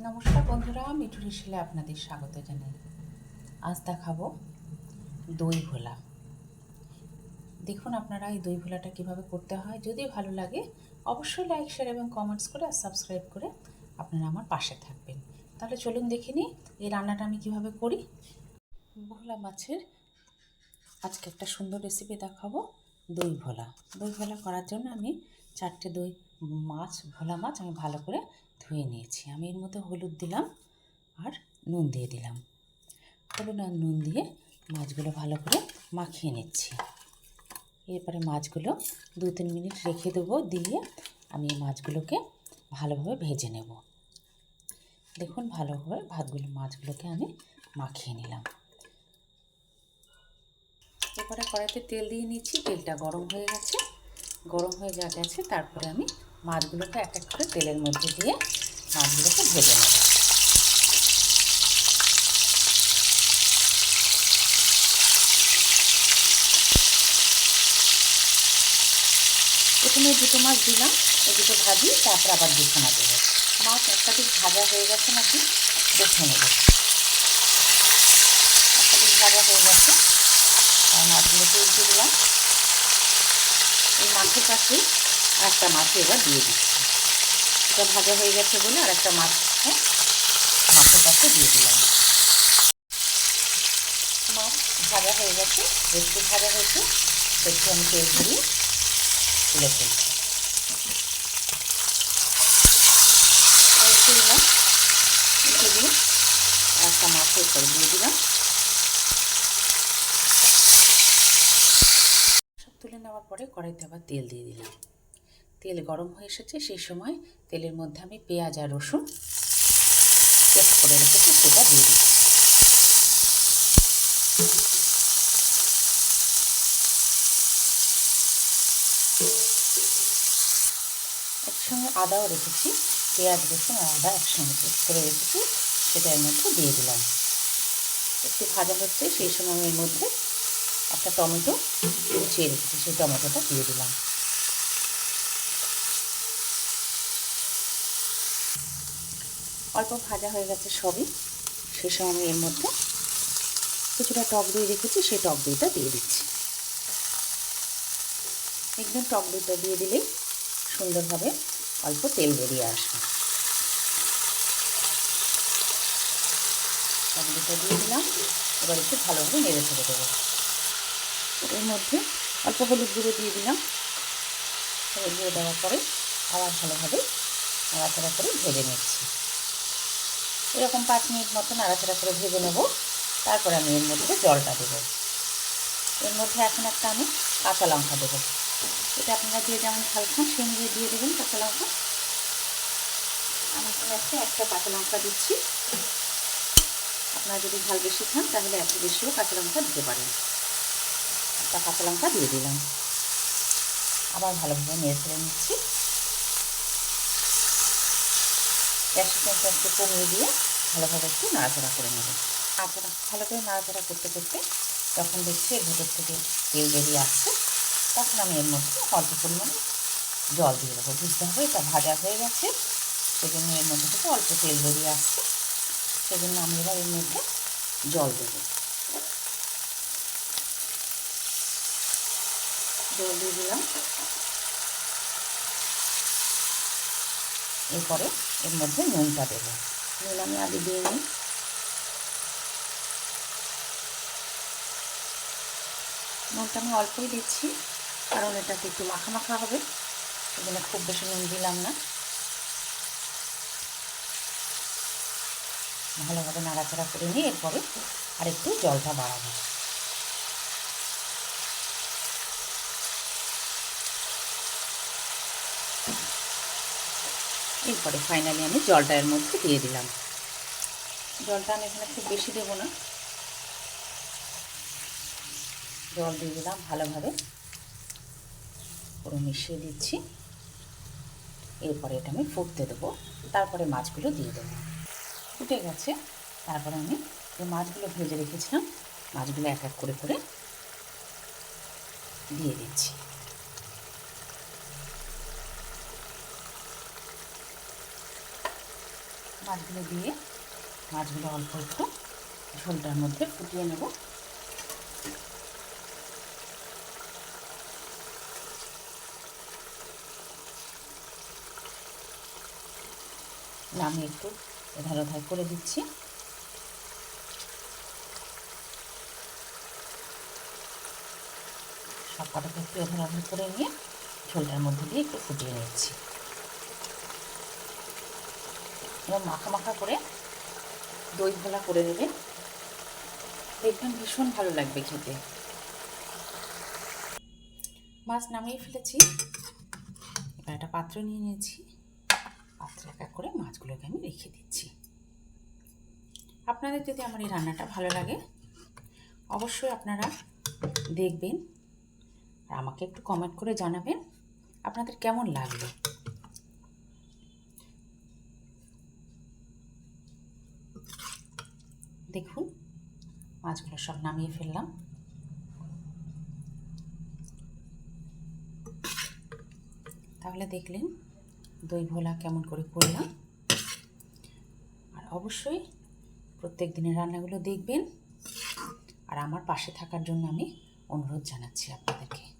নমস্কার বন্ধুরা মিঠুরি শিলে আপনাদের স্বাগত জানাই। আজ দেখাবো দই ভোলা। দেখুন আপনারা এই দই ভোলাটা কীভাবে করতে হয়। যদি ভালো লাগে, অবশ্যই লাইক শেয়ার এবং কমেন্টস করে আর সাবস্ক্রাইব করে আপনারা আমার পাশে থাকবেন। তাহলে চলুন দেখে নিই এই রান্নাটা আমি কীভাবে করি। ভোলা মাছের আজকে একটা সুন্দর রেসিপি দেখাবো, দই ভোলা। দই ভোলা করার জন্য আমি চারটে দই মাছ, ভোলা মাছ আমি ভালো করে ধুয়ে নিয়েছি। আমি এর মধ্যে হলুদ দিলাম আর নুন দিয়ে দিলাম। হলুদ আর নুন দিয়ে মাছগুলো ভালো করে মাখিয়ে নিচ্ছি। এরপরে মাছগুলো দু তিন মিনিট রেখে দেবো, দিয়ে আমি মাছগুলোকে ভালোভাবে ভেজে নেব। দেখুন, ভালোভাবে ভাতগুলো, মাছগুলোকে আমি মাখিয়ে নিলাম। এরপরে কড়াইতে তেল দিয়ে নিচ্ছি। তেলটা গরম হয়ে গেছে। গরম হয়ে যা গেছে, তারপরে আমি মাছগুলোকে এক এক করে তেলের মধ্যে দিয়ে মাছগুলোকে ভেজে নেব। প্রথমে দুটো মাছ দিলাম, এই দুটো ভাজি, তারপর আবার দুখানা দেবো। মাছ একটা দিক ভাজা হয়ে গেছে নাকি? দেখে নেব একটা ভাজা হয়ে গেছে, আর মাছগুলোকে উল্টে দিলাম। এই মাছের পাশে একটা মাছ এবার দিয়ে দিচ্ছি। এটা ভাজা হয়ে গেছে বলে আর একটা মাছ মাছের পাশে দিয়ে দিলাম। মাছ ভাজা হয়ে গেছে একটু ভাজা হয়েছে একটু আমি তেল ধরিয়ে তুলে ফেলছি। দিলাম দিয়ে একটা মাছের উপরে দিয়ে দিলাম। তুলে নেওয়ার পরে কড়াইতে আবার তেল দিয়ে দিলাম। তেল গরম হয়ে এসেছে, সেই সময় তেলের মধ্যে আমি পেঁয়াজ আর রসুন পেস্ট করে রেখেছি, সেটা দিয়ে দিচ্ছি। একসঙ্গে আদাও রেখেছি, পেঁয়াজ, রসুন আর আদা একসঙ্গে পেস্ট করে রেখেছি সেটা এর মধ্যে দিয়ে দিলাম। একটু ভাজা হচ্ছে, সেই সময় এর মধ্যে একটা টমেটো কুচিয়ে রেখেছি, সেই টমেটোটা দিয়ে দিলাম। অল্প ভাজা হয়ে গেছে সবই। সে সময় আমি এর মধ্যে কিছুটা টক দই রেখেছি, সেই টক দইটা দিয়ে দিচ্ছি। একদম টক দইটা দিয়ে দিলেই সুন্দরভাবে অল্প তেল বেরিয়ে আসবে। টক দইটা দিয়ে দিলাম, এবার একটু ভালোভাবে নেড়ে ফেলে দেবো। এর মধ্যে অল্প হলুদ গুঁড়ো দিয়ে দিলাম। হলুদ গুঁড়ো দেওয়ার পরে আবার ভালোভাবে নাড়াচাড়া করে ভেজে নিচ্ছি। এরকম পাঁচ মিনিট মতো নাড়াচাড়া করে ভেজে নেব। তারপরে আমি এর মধ্যে জলটা দেবো। এর মধ্যে এখন একটা আমি কাঁচা লঙ্কা দেবো। এটা আপনারা দিয়ে যেমন ঝাল খান, সেই অনুযায়ী দিয়ে দেবেন কাঁচা লঙ্কা। আমি এখানে একটা একটা কাঁচা লঙ্কা দিচ্ছি। আপনারা যদি ঝাল বেশি খান, তাহলে একটু বেশিও কাঁচা লঙ্কা দিতে পারেন। একটা কাঁচা লঙ্কা দিয়ে দিলাম। আবার ভালোভাবে নেড়ে ফেলে নিচ্ছি। ফ্লেমটা একটু কমিয়ে দিয়ে ভালোভাবে একটু নাড়াচাড়া করে নেব। নাড়াচাড়া ভালো করে নাড়াচাড়া করতে করতে যখন দেখছি এর ভেতর থেকে তেল বেরিয়ে আসছে, তখন আমি এর মধ্যে অল্প পরিমাণে জল দিয়ে দেবো। বুঝতে হবে এটা ভাজা হয়ে গেছে, সেজন্য এর মধ্যে থেকে অল্প তেল বেরিয়ে আসছে, সেজন্য আমি এবার এর মধ্যে জল দেবো। জল দিয়ে দিলাম। এরপরে এর মধ্যে নুনটা দেবো। নুন আমি আগে দিয়ে নিই। নুনটা আমি অল্পই দিচ্ছি, কারণ এটাতে একটু মাখা মাখা হবে। সেজন্য খুব বেশি নুন দিলাম না। ভালোভাবে নাড়াচাড়া করে নিয়ে এরপরে আরেকটু জলটা বাড়াবো। এরপরে ফাইনালি আমি জলটা এর মধ্যে দিয়ে দিলাম। জলটা আমি এখানে খুব বেশি দেবো না। জল দিয়ে দিলাম ভালোভাবে। পুরো মিশিয়ে দিচ্ছি। এরপরে এটা আমি ফুটতে দেবো। তারপরে মাছগুলো দিয়ে দেবো। ফুটে গেছে। তারপরে আমি যে মাছগুলো ভেজে রেখেছিলাম, মাছগুলো এক এক করে করে দিয়ে দিচ্ছি। মাছগুলো দিয়ে মাছগুলো অল্প একটু ঝোলটার মধ্যে ফুটিয়ে নেব। আমি একটু এধার ওধার করে দিচ্ছি। সব কটাকে একটু এধার ওধার করে নিয়ে ঝোলটার মধ্যে দিয়ে একটু ফুটিয়ে নিচ্ছি। এবার মাখা মাখা করে দই ভোলা করে দেবেন দেখবেন ভীষণ ভালো লাগবে খেতে। মাছ নামিয়ে ফেলেছি। এবার একটা পাত্র নিয়ে নিয়েছি। পাত্রে এক এক করে মাছগুলোকে আমি রেখে দিচ্ছি। আপনাদের যদি আমার এই রান্নাটা ভালো লাগে, অবশ্যই আপনারা দেখবেন। আর আমাকে একটু কমেন্ট করে জানাবেন আপনাদের কেমন লাগল। দেখুন, মাছগুলো সব নামিয়ে ফেললাম। তাহলে দেখলেন দই ভোলা কেমন করে করলাম। আর অবশ্যই প্রত্যেক দিনের রান্নাগুলো দেখবেন। আর আমার পাশে থাকার জন্য আমি অনুরোধ জানাচ্ছি আপনাদেরকে।